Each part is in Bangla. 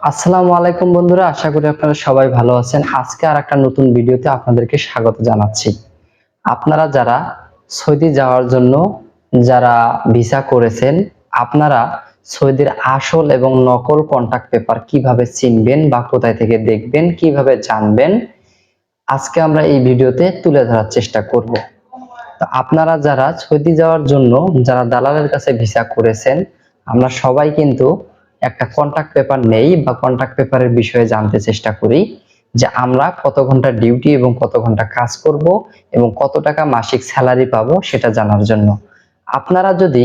আসসালামু আলাইকুম বন্ধুরা, আশা করি আপনারা সবাই ভালো আছেন। আজকে আর একটা নতুন ভিডিওতে আপনাদেরকে স্বাগত জানাচ্ছি। আপনারা যারা সৌদি যাওয়ার জন্য যারা ভিসা করেছেন, আপনারা সৌদির আসল এবং নকল কন্টাক্ট পেপার কীভাবে চিনবেন বা কোথায় থেকে দেখবেন, কীভাবে জানবেন, আজকে আমরা এই ভিডিওতে তুলে ধরার চেষ্টা করব। তো আপনারা যারা সৌদি যাওয়ার জন্য যারা দালালের কাছে ভিসা করেছেন, আমরা সবাই কিন্তু একটা কন্ট্রাক্ট পেপার নেই বা কন্ট্রাক্ট পেপারের বিষয়ে জানতে চেষ্টা করি যে আমরা কত ঘণ্টা ডিউটি এবং কত ঘণ্টা কাজ করব এবং কত টাকা মাসিক স্যালারি পাবো সেটা জানার জন্য। আপনারা যদি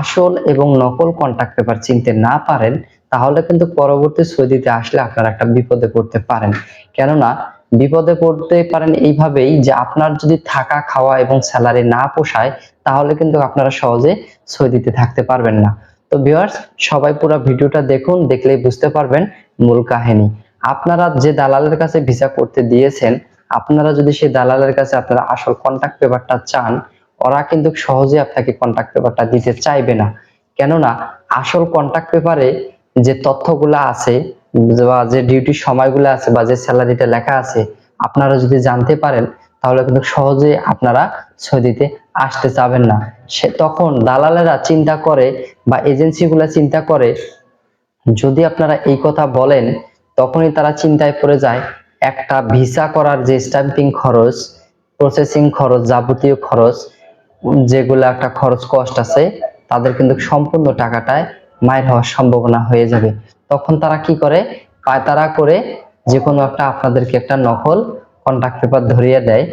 আসল এবং নকল কন্ট্রাক্ট পেপার চিনতে না পারেন, তাহলে কিন্তু পরবর্তী সৌদিতে আসলে আপনারা একটা বিপদে পড়তে পারেন। কেননা, বিপদে পড়তে পারেন এইভাবেই যে আপনার যদি থাকা, খাওয়া এবং স্যালারি না পোষায়, তাহলে কিন্তু আপনারা সহজে সৌদিতে থাকতে পারবেন না। তো ভিউয়ার্স সবাই পুরো ভিডিওটা দেখুন, দেখলেই বুঝতে পারবেন মূল কাহিনী। আপনারা যে দালালের কাছে ভিসা করতে দিয়েছেন, আপনারা যদি সেই দালালের কাছে আপনারা আসল কন্টাক্ট পেপারটা চান, ওরা কিন্তু সহজে আপনাকে কন্টাক্ট পেপারটা দিতে চাইবে না। কেননা, আসল কন্টাক্ট পেপারে যে তথ্যগুলো আছে, বা যে ডিউটির সময়গুলো আছে, বা যে স্যালারিটা লেখা আছে, আপনারা যদি জানতে পারেন তাহলে কিন্তু সহজে আপনারা সৌদিতে আসতে চাবেন না। সে তখন দালালেরা চিন্তা করে বা এজেন্সিগুলো চিন্তা করে, যদি আপনারা এই কথা বলেন, তখনই তারা চিন্তায় পড়ে যায়, একটা ভিসা করার যে স্ট্যাম্পিং খরচ প্রসেসিং খরচ, যাবতীয় খরচ, যেগুলো একটা খরচ কষ্ট আছে, তাদের কিন্তু সম্পূর্ণ টাকাটায় মায়ের হওয়ার সম্ভাবনা হয়ে যাবে। তখন তারা কি করে? পায়তারা করে যে কোনো একটা আপনাদেরকে একটা নকল কন্ট্রাক্ট পেপার ধরিয়ে দেয়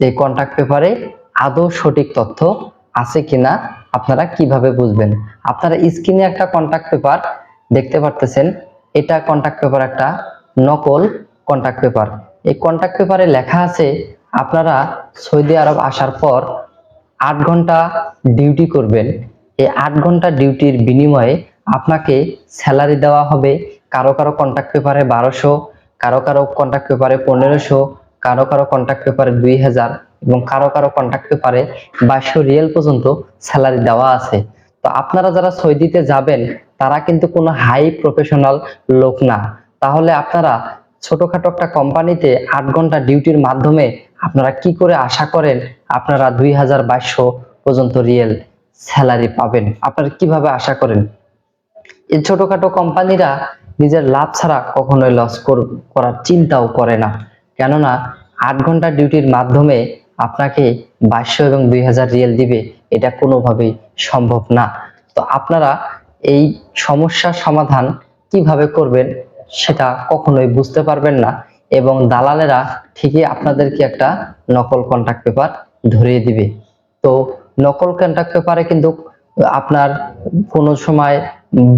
এই কন্ট্রাক্ট পেপারে আদৌ সঠিক তথ্য আছে কিনা আপনারা কীভাবে বুঝবেন? আপনারা স্ক্রিনে একটা কন্ট্রাক্ট পেপার দেখতে পারতেছেন, এটা কন্ট্রাক্ট পেপার একটা নকল কন্ট্রাক্ট পেপার এই কন্ট্রাক্ট পেপারে লেখা আছে, আপনারা সৌদি আরব আসার পর আট ঘণ্টা ডিউটি করবেন। এই আট ঘণ্টা ডিউটির বিনিময়ে আপনাকে স্যালারি দেওয়া হবে। কারও কারও কন্ট্রাক্ট পেপারে বারোশো, কারও কারও কন্ট্রাক্ট পেপারে পনেরোশো কারও কারও কন্ট্রাক্ট পেপারে দুই হাজার এবং কারও কারও কন্ট্রাক্ট পেপারে বাইশশো রিয়েল পর্যন্ত স্যালারি দেওয়া আছে। তো আপনারা যারা সৌদিতে যাবেন, তারা কিন্তু কোনো হাই প্রফেশনাল লোক না। তাহলে আপনারা ছোটখাটো একটা কোম্পানিতে আট ঘণ্টা ডিউটির মাধ্যমে আপনারা কি করে আশা করেন আপনারা দুই হাজার বাইশশো পর্যন্ত রিয়েল স্যালারি পাবেন? আপনারা কীভাবে আশা করেন? এই ছোটখাটো কোম্পানিরা নিজের লাভ ছাড়া কখনোই লস করার চিন্তাও করে না। কেননা আট ঘণ্টা ডিউটির মাধ্যমে আপনাকে বাইশশো এবং দুই হাজার রিয়েল দিবে, এটা কোনোভাবেই সম্ভব না। তো আপনারা এই সমস্যার সমাধান কীভাবে করবেন সেটা কখনোই বুঝতে পারবেন না এবং দালালেরা ঠিকই আপনাদেরকে একটা নকল কন্ট্রাক্ট পেপার ধরিয়ে দিবে। তো নকল কন্ট্রাক্ট পেপারে কিন্তু আপনার কোনো সময়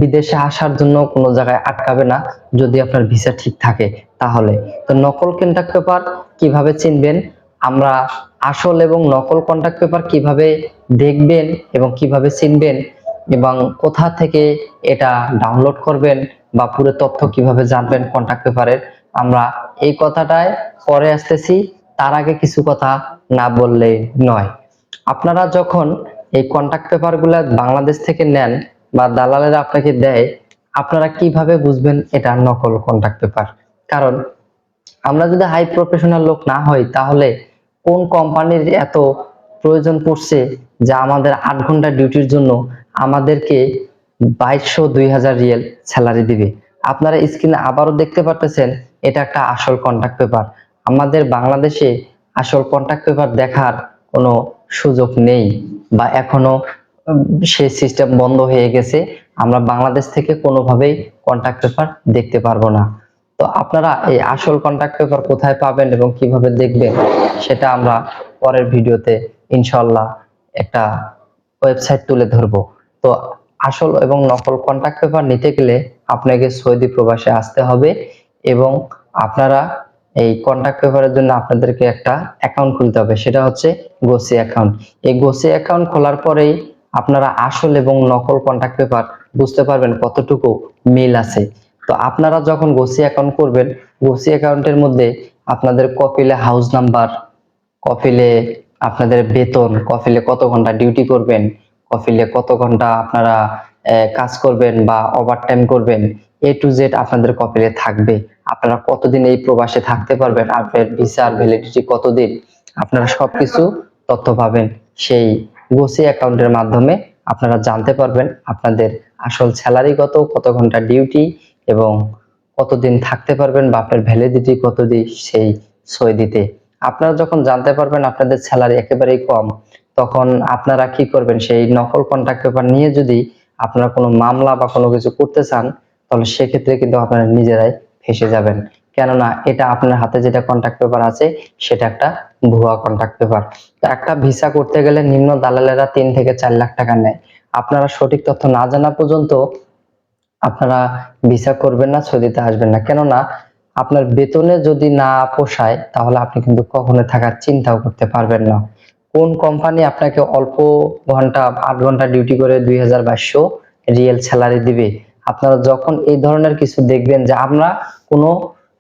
বিদেশে আসার জন্য কোনো জায়গায় আটকাবে না, যদি আপনার ভিসা ঠিক থাকে। তাহলে। তো নকল কন্ট্রাক্ট পেপার কীভাবে চিনবেন? আমরা আসল এবং নকল কন্ট্রাক্ট পেপার কীভাবে দেখবেন এবং কীভাবে চিনবেন এবং কোথা থেকে এটা ডাউনলোড করবেন বা পুরো তথ্য কীভাবে জানবেন কন্ট্রাক্ট পেপারের আমরা এই কথাটায় পরে আসতেছি। তার আগে কিছু কথা না বললে নয়। আপনারা যখন এই কন্ট্রাক্ট পেপারগুলো বাংলাদেশ থেকে নেন বা দালালেরা আপনাকে দেয়, আপনারা কীভাবে বুঝবেন এটা নকল কন্ট্রাক্ট পেপার কারণ আমরা যদি হাই প্রফেশনাল লোক না হই, তাহলে কোন কোম্পানির এত প্রয়োজন পড়ছে যা আমাদের আট ঘণ্টা ডিউটির জন্য আমাদেরকে বাইশশো দুই হাজার রিয়েল স্যালারি দিবে? আপনারা স্ক্রিনে আবারও দেখতে পারতেছেন, এটা একটা আসল কন্ট্রাক্ট পেপার আমাদের বাংলাদেশে আসল কন্ট্রাক্ট পেপার দেখার কোনো সুযোগ নেই বা এখনও সেই সিস্টেম বন্ধ হয়ে গেছে। আমরা বাংলাদেশ থেকে কোনোভাবেই কন্ট্রাক্ট পেপার দেখতে পারব না। তো আপনারা এই আসল কন্ট্রাক্ট পেপার কোথায় পাবেন এবং কীভাবে দেখবেন, সেটা আমরা পরের ভিডিওতে ইনশাল্লাহ একটা ওয়েবসাইট তুলে ধরবো। তো আসল এবং নকল কন্ট্রাক্ট পেপার নিতে গেলে আপনাকে সৌদি প্রবাসে আসতে হবে এবং আপনারা এই কন্ট্রাক্ট পেপারের জন্য আপনাদেরকে একটা অ্যাকাউন্ট খুলতে হবে, সেটা হচ্ছে গোসি অ্যাকাউন্ট এই গোসি অ্যাকাউন্ট খোলার পরেই আপনারা আসল এবং নকল কন্ট্রাক্ট পেপার বুঝতে পারবেন কতটুকু মিল আছে। তো আপনারা যখন গোসি অ্যাকাউন্ট করবেন, গোসি অ্যাকাউন্টের মধ্যে আপনাদের কপিলে হাউস নাম্বার কপিলে আপনাদের বেতন কপিলে কত ঘণ্টা ডিউটি করবেন কপিলে কত ঘণ্টা আপনারা কাজ করবেন বা ওভারটাইম করবেন এ টু জেড আপনাদের কপিলে থাকবে। আপনারা কতদিন এই প্রবাসে থাকতে পারবেন আপনার ভিসার ভ্যালিডিটি কতদিন, আপনারা সবকিছু তথ্য পাবেন। সেই গোসি অ্যাকাউন্টের মাধ্যমে আপনারা জানতে পারবেন আপনাদের আসল স্যালারি কত কত ঘণ্টা ডিউটি এবং কতদিন থাকতে পারবেন বা আপনার ভ্যালিডিটি কতদিন সেই সই দিতে। আপনারা যখন জানতে পারবেন আপনাদের স্যালারি একেবারেই কম, তখন আপনারা কি করবেন? সেই নকল কন্ট্রাক্ট পেপার নিয়ে যদি আপনারা কোনো মামলা বা কোনো কিছু করতে চান, তাহলে সেক্ষেত্রে কিন্তু আপনারা নিজেরাই ফেসে যাবেন। কেননা এটা আপনার হাতে যেটা কন্ট্রাক্ট পেপার আছে, সেটা একটা ভুয়া কন্ট্রাক্ট পেপার তো একটা ভিসা করতে গেলে নিম্ন দালালেরা তিন থেকে চার লাখ টাকা নেয়। আপনারা সঠিক তথ্য না জানা পর্যন্ত আপনারা ভিসা করবেন না, সৌদিতে আসবেন না। কেননা আপনার বেতনে যদি না পোষায়, তাহলে আপনি কিন্তু কখনো থাকার চিন্তাও করতে পারবেন না। কোন কোম্পানি আপনাকে অল্প ঘণ্টা, আট ঘণ্টা ডিউটি করে দুই হাজার বাইশশো রিয়েল স্যালারি দিবে? আপনারা যখন এই ধরনের কিছু দেখবেন যে আমরা কোনো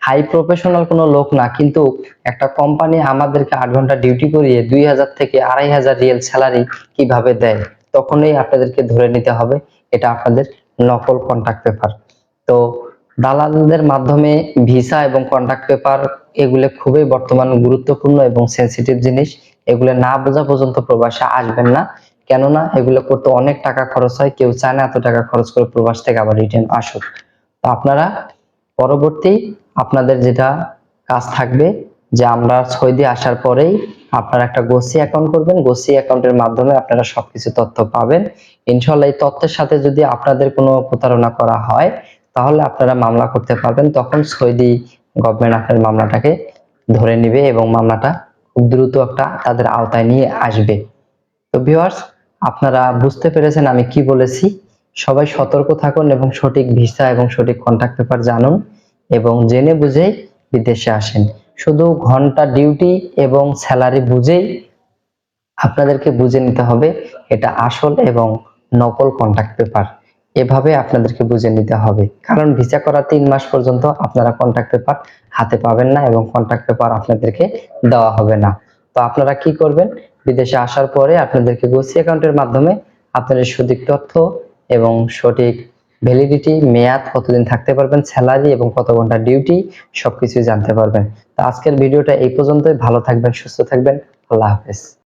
হাই প্রফেশনাল কোনো লোক না, কিন্তু একটা কোম্পানি আমাদেরকে আট ঘণ্টা ডিউটি করিয়ে দুই হাজার থেকে আড়াই হাজার রিয়েল স্যালারি কীভাবে দেয়, তখনই আপনাদেরকে ধরে নিতে হবে। এটা আপনাদের নকল কন্ট্রাক্ট পেপার তো দালালদের মাধ্যমে ভিসা এবং কন্ট্রাক্ট পেপার এগুলো খুবই বর্তমান গুরুত্বপূর্ণ এবং সেনসিটিভ জিনিস। এগুলো না বোঝা পর্যন্ত প্রবাসে আসবেন না। কেননা এগুলো করতে অনেক টাকা খরচ হয়, কেউ চায় না এত টাকা খরচ করে প্রবাস থেকে আবার রিটার্ন আসুক। তো আপনারা পরবর্তী আপনাদের যেটা কাজ থাকবে যে আমরা সৌদি আসার পরেই আপনারা একটা গোসি অ্যাকাউন্ট করবেন। গোসি অ্যাকাউন্টের মাধ্যমে আপনারা সবকিছু তথ্য পাবেন। ইনশাল্লাহ এই তথ্যের সাথে যদি আপনাদের কোনো প্রতারণা করা হয়, তাহলে আপনারা মামলা করতে পারবেন। তখন সৌদি গভর্নমেন্ট আপনার মামলাটাকে ধরে নেবে এবং মামলাটা খুব দ্রুত একটা তাদের আওতায় নিয়ে আসবে। তো ভিউয়ার্স আপনারা বুঝতে পেরেছেন আমি কি বলেছি। সবাই সতর্ক থাকুন এবং সঠিক ভিসা এবং সঠিক কন্ট্যাক্ট পেপার জানুন এবং জেনে বুঝেই বিদেশে আসেন। শুধু ঘণ্টা ডিউটি এবং স্যালারি বুঝেই আপনাদেরকে বুঝে নিতে হবে এটা আসল এবং নকল কন্ট্যাক্ট পেপার এভাবে আপনাদেরকে বুঝে নিতে হবে। কারণ ভিসা করা তিন মাস পর্যন্ত আপনারা কন্ট্যাক্ট পেপার হাতে পাবেন না এবং কন্ট্যাক্ট পেপার আপনাদেরকে দেওয়া হবে না। তো আপনারা কি করবেন? বিদেশে আসার পরে আপনাদেরকে গোসি অ্যাকাউন্টের মাধ্যমে আপনাদের সঠিক তথ্য এবং সঠিক ভ্যালিডিটি মেয়াদ, কতদিন থাকতে পারবেন স্যালারি এবং কত ঘণ্টা ডিউটি সবকিছু জানতে পারবেন। তো আজকের ভিডিওটা এই পর্যন্তই। ভালো থাকবেন, সুস্থ থাকবেন। আল্লাহ হাফেজ।